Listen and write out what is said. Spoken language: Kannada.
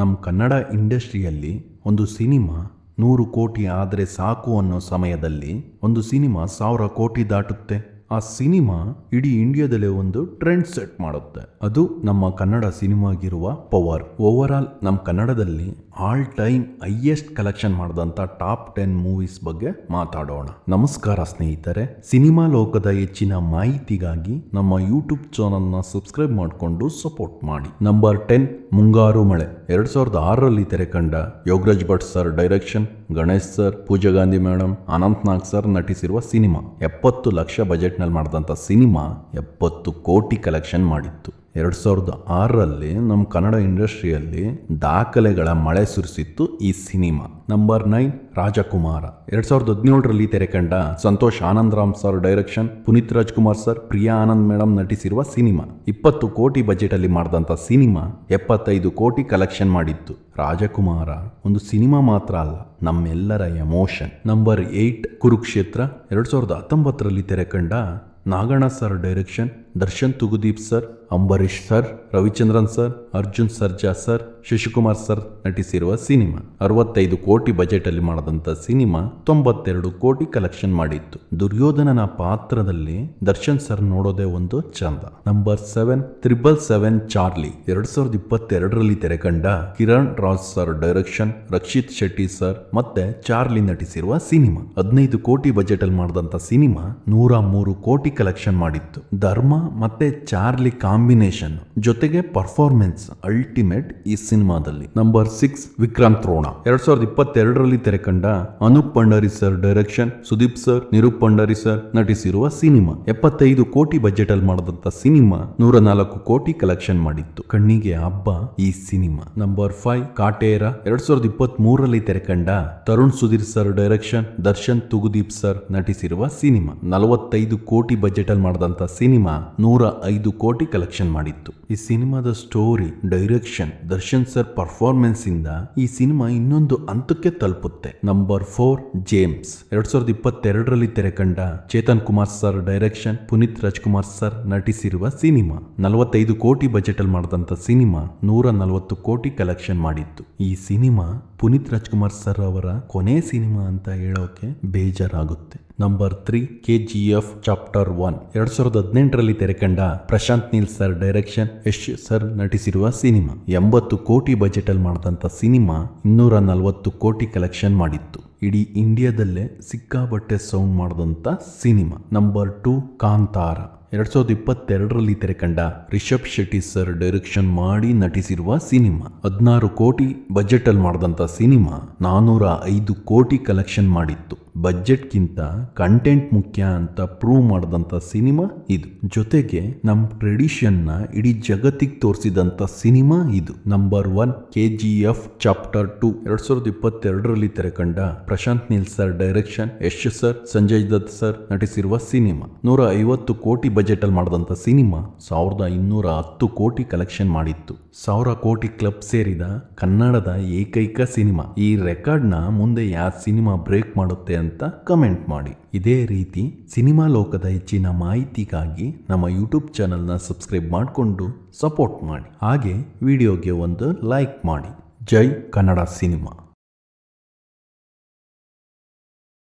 ನಮ್ಮ ಕನ್ನಡ ಇಂಡಸ್ಟ್ರಿಯಲ್ಲಿ ಒಂದು ಸಿನಿಮಾ ನೂರು ಕೋಟಿ ಆದರೆ ಸಾಕು ಅನ್ನೋ ಸಮಯದಲ್ಲಿ ಒಂದು ಸಿನಿಮಾ ಸಾವಿರ ಕೋಟಿ ದಾಟುತ್ತೆ. ಆ ಸಿನಿಮಾ ಇಡೀ ಇಂಡಿಯಾದಲ್ಲೇ ಒಂದು ಟ್ರೆಂಡ್ ಸೆಟ್ ಮಾಡುತ್ತೆ. ಅದು ನಮ್ಮ ಕನ್ನಡ ಸಿನಿಮಾಗಿರುವ ಪವರ್. ಓವರ್ ಆಲ್ ನಮ್ಮ ಕನ್ನಡದಲ್ಲಿ ಆಲ್ ಟೈಮ್ ಹೈಯೆಸ್ಟ್ ಕಲೆಕ್ಷನ್ ಮಾಡಿದಂಥ ಟಾಪ್ ಟೆನ್ ಮೂವೀಸ್ ಬಗ್ಗೆ ಮಾತಾಡೋಣ. ನಮಸ್ಕಾರ ಸ್ನೇಹಿತರೆ. ಸಿನಿಮಾ ಲೋಕದ ಹೆಚ್ಚಿನ ಮಾಹಿತಿಗಾಗಿ ನಮ್ಮ ಯೂಟ್ಯೂಬ್ ಚಾನಲ್ನ ಸಬ್ಸ್ಕ್ರೈಬ್ ಮಾಡಿಕೊಂಡು ಸಪೋರ್ಟ್ ಮಾಡಿ. ನಂಬರ್ ಟೆನ್ ಮುಂಗಾರು ಮಳೆ. ಎರಡು ಸಾವಿರದ ಆರರಲ್ಲಿ ತೆರೆ ಕಂಡ Yogaraj Bhat sir direction, Ganesh sir, Pooja Gandhi madam Anant Nag sir ನಟಿಸಿರುವ cinema. ಎಪ್ಪತ್ತು ಲಕ್ಷ ಬಜೆಟ್ನಲ್ಲಿ ಮಾಡಿದಂಥ ಸಿನಿಮಾ ಎಪ್ಪತ್ತು ಕೋಟಿ ಕಲೆಕ್ಷನ್ ಮಾಡಿತ್ತು. ಎರಡು ಸಾವಿರದ ಆರರಲ್ಲಿ ನಮ್ಮ ಕನ್ನಡ ಇಂಡಸ್ಟ್ರಿಯಲ್ಲಿ ದಾಖಲೆಗಳ ಮಳೆ ಸುರಿಸಿತ್ತು ಈ ಸಿನಿಮಾ. ನಂಬರ್ ನೈನ್ ರಾಜಕುಮಾರ. ಎರಡ್ ಸಾವಿರದ ಹದಿನೇಳರಲ್ಲಿ ತೆರೆ ಕಂಡ Santhosh Anand Ram sir direction, Puneeth Rajkumar sir, Priya Anand madam ನಟಿಸಿರುವ cinema. ಇಪ್ಪತ್ತು ಕೋಟಿ ಬಜೆಟ್ ಅಲ್ಲಿ ಮಾಡಿದಂಥ ಸಿನಿಮಾ ಎಪ್ಪತ್ತೈದು ಕೋಟಿ ಕಲೆಕ್ಷನ್ ಮಾಡಿತ್ತು. ರಾಜಕುಮಾರ ಒಂದು ಸಿನಿಮಾ ಮಾತ್ರ ಅಲ್ಲ, ನಮ್ಮೆಲ್ಲರ ಎಮೋಷನ್. Number eight Kurukshetra. ಎರಡ್ ಸಾವಿರದ ಹತ್ತೊಂಬತ್ತರಲ್ಲಿ ತೆರೆ ಕಂಡ Naganna sir direction Darshan Thoogudeepa sir, Ambareesh sir, Ravichandran sir, Arjun Sarja sir, Shashikumar sir ನಟಿಸಿರುವ cinema. ಅರವತ್ತೈದು ಕೋಟಿ ಬಜೆಟ್ ಅಲ್ಲಿ ಮಾಡಿದಂಥ ಸಿನಿಮಾ ತೊಂಬತ್ತೆರಡು ಕೋಟಿ ಕಲೆಕ್ಷನ್ ಮಾಡಿತ್ತು. ದುರ್ಯೋಧನನ ಪಾತ್ರದಲ್ಲಿ ದರ್ಶನ್ ಸರ್ ನೋಡೋದೇ ಒಂದು ಚಂದ. Number seven, triple seven Charlie ಎರಡ್ ಸಾವಿರದ ಇಪ್ಪತ್ತೆರಡರಲ್ಲಿ ತೆರೆಕಂಡ Kiran Raj sir direction, Rakshit Shetty sir ಮತ್ತೆ ಚಾರ್ಲಿ ನಟಿಸಿರುವ ಸಿನಿಮಾ. ಹದಿನೈದು ಕೋಟಿ ಬಜೆಟ್ ಅಲ್ಲಿ ಮಾಡಿದಂಥ ಸಿನಿಮಾ ನೂರ ಮೂರು ಕೋಟಿ ಕಲೆಕ್ಷನ್ ಮಾಡಿತ್ತು. ಧರ್ಮ ಮತ್ತೆ ಚಾರ್ಲಿ ಕಾಂಬಿನೇಷನ್ ಜೊತೆಗೆ ಪರ್ಫಾರ್ಮೆನ್ಸ್ ಅಲ್ಟಿಮೇಟ್ ಈ ಸಿನಿಮಾದಲ್ಲಿ. ನಂಬರ್ ಸಿಕ್ಸ್ ವಿಕ್ರಾಂತ್ ತ್ರೋಣ ಎರಡ್ ಸಾವಿರದ ಇಪ್ಪತ್ತೆರಡರಲ್ಲಿ ತೆರೆ ಕಂಡ Anup Bhandari sir direction, Sudeep sir, Nirup Bhandari sir ನಟಿಸಿರುವ cinema. ಎಪ್ಪತ್ತೈದು ಕೋಟಿ ಬಜೆಟ್ ಅಲ್ಲಿ ಮಾಡಿದಂತ ಸಿನಿಮಾ ನೂರ ನಾಲ್ಕು ಕೋಟಿ ಕಲೆಕ್ಷನ್ ಮಾಡಿತ್ತು. ಕಣ್ಣಿಗೆ ಹಬ್ಬ ಈ ಸಿನಿಮಾ. Number five, Kaatera. ಎರಡ್ ಸಾವಿರದ ಇಪ್ಪತ್ತ್ ಮೂರರಲ್ಲಿ ತೆರೆ ಕಂಡ Tarun Sudhir sir direction, Darshan Thoogudeepa sir ನಟಿಸಿರುವ cinema. ನಲವತ್ತೈದು ಕೋಟಿ ಬಜೆಟ್ ಅಲ್ಲಿ ಮಾಡಿದಂತ ಸಿನಿಮಾ ನೂರ ಐದು ಕೋಟಿ ಕಲೆಕ್ಷನ್ ಮಾಡಿತ್ತು. ಈ ಸಿನಿಮಾದ story direction Darshan sir performance ಇಂದ ಈ ಸಿನಿಮಾ ಇನ್ನೊಂದು ಹಂತಕ್ಕೆ ತಲುಪುತ್ತೆ. ನಂಬರ್ ಫೋರ್ ಜೇಮ್ಸ್ ಎರಡ್ ಸಾವಿರದ ಇಪ್ಪತ್ತೆರಡರಲ್ಲಿ ತೆರೆ ಕಂಡ Chethan Kumar sir direction Puneeth Rajkumar sir ನಟಿಸಿರುವ cinema. ನಲವತ್ತೈದು ಕೋಟಿ ಬಜೆಟ್ ಅಲ್ಲಿ ಮಾಡಿದಂತ ಸಿನಿಮಾ ನೂರ ನಲವತ್ತು ಕೋಟಿ ಕಲೆಕ್ಷನ್ ಮಾಡಿತ್ತು. ಈ ಸಿನಿಮಾ ಪುನೀತ್ ರಾಜ್ಕುಮಾರ್ ಸರ್ ಅವರ ಕೊನೆ ಸಿನಿಮಾ ಅಂತ ಹೇಳೋಕೆ ಬೇಜಾರಾಗುತ್ತೆ. Number three K G F chapter one ಎರಡ್ ಸಾವಿರದ ಹದಿನೆಂಟರಲ್ಲಿ ತೆರೆ ಕಂಡ Prashanth Neel sir direction Yash sir ನಟಿಸಿರುವ cinema. ಎಂಬತ್ತು ಕೋಟಿ ಬಜೆಟ್ ಅಲ್ಲಿ ಮಾಡಿದಂಥ ಸಿನಿಮಾ ಇನ್ನೂರ ನಲವತ್ತು ಕೋಟಿ ಕಲೆಕ್ಷನ್ ಮಾಡಿತ್ತು. ಇಡೀ ಇಂಡಿಯಾದಲ್ಲೇ ಸಿಕ್ಕಾಬಟ್ಟೆ ಸೌಂಡ್ ಮಾಡಿದಂಥ ಸಿನಿಮಾ. Number two Kantara. ಎರಡ್ ಸಾವಿರದ ಇಪ್ಪತ್ತೆರಡರಲ್ಲಿ ತೆರೆ ಕಂಡ ರಿಷಬ್ ಶೆಟ್ಟಿ ಸರ್ ಡೈರೆಕ್ಷನ್ ಮಾಡಿ ನಟಿಸಿರುವ ಸಿನಿಮಾ. ಹದಿನಾರು ಕೋಟಿ ಬಜೆಟ್ ಅಲ್ಲಿ ಮಾಡಿದಂತ ಸಿನಿಮಾ ನಾನೂರ ಐದು ಕೋಟಿ ಕಲೆಕ್ಷನ್ ಮಾಡಿತ್ತು. ಬಜೆಟ್ಗಿಂತ ಕಂಟೆಂಟ್ ಮುಖ್ಯ ಅಂತ ಪ್ರೂವ್ ಮಾಡಿದಂಥ ಸಿನಿಮಾ ಇದು. ಜೊತೆಗೆ ನಮ್ಮ ಟ್ರೆಡಿಷನ್ನ ಇಡೀ ಜಗತ್ತಿಗೆ ತೋರಿಸಿದಂಥ ಸಿನಿಮಾ ಇದು. Number one K G F chapter two ಎರಡ್ ಸಾವಿರದ ಇಪ್ಪತ್ತೆರಡರಲ್ಲಿ ತೆರೆ ಕಂಡ Prashanth Neel sir direction Yash sir Sanjay Dutt sir ನಟಿಸಿರುವ cinema. ನೂರ ಐವತ್ತು ಕೋಟಿ ಬಜೆಟ್ ಅಲ್ಲಿ ಮಾಡಿದಂಥ ಸಿನಿಮಾ ಸಾವಿರದ ಇನ್ನೂರ ಹತ್ತು ಕೋಟಿ ಕಲೆಕ್ಷನ್ ಮಾಡಿತ್ತು. ಸಾವಿರ ಕೋಟಿ ಕ್ಲಬ್ ಸೇರಿದ ಕನ್ನಡದ ಏಕೈಕ ಸಿನಿಮಾ. ಈ ರೆಕಾರ್ಡ್ನ ಮುಂದೆ ಯಾವ ಸಿನಿಮಾ ಬ್ರೇಕ್ ಮಾಡುತ್ತೆ ಅಂತ ಕಮೆಂಟ್ ಮಾಡಿ. ಇದೇ ರೀತಿ ಸಿನಿಮಾ ಲೋಕದ ಹೆಚ್ಚಿನ ಮಾಹಿತಿಗಾಗಿ ನಮ್ಮ ಯೂಟ್ಯೂಬ್ ಚಾನಲ್ನ ಸಬ್ಸ್ಕ್ರೈಬ್ ಮಾಡಿಕೊಂಡು ಸಪೋರ್ಟ್ ಮಾಡಿ. ಹಾಗೆ ವಿಡಿಯೋಗೆ ಒಂದು ಲೈಕ್ ಮಾಡಿ. ಜೈ ಕನ್ನಡ ಸಿನಿಮಾ.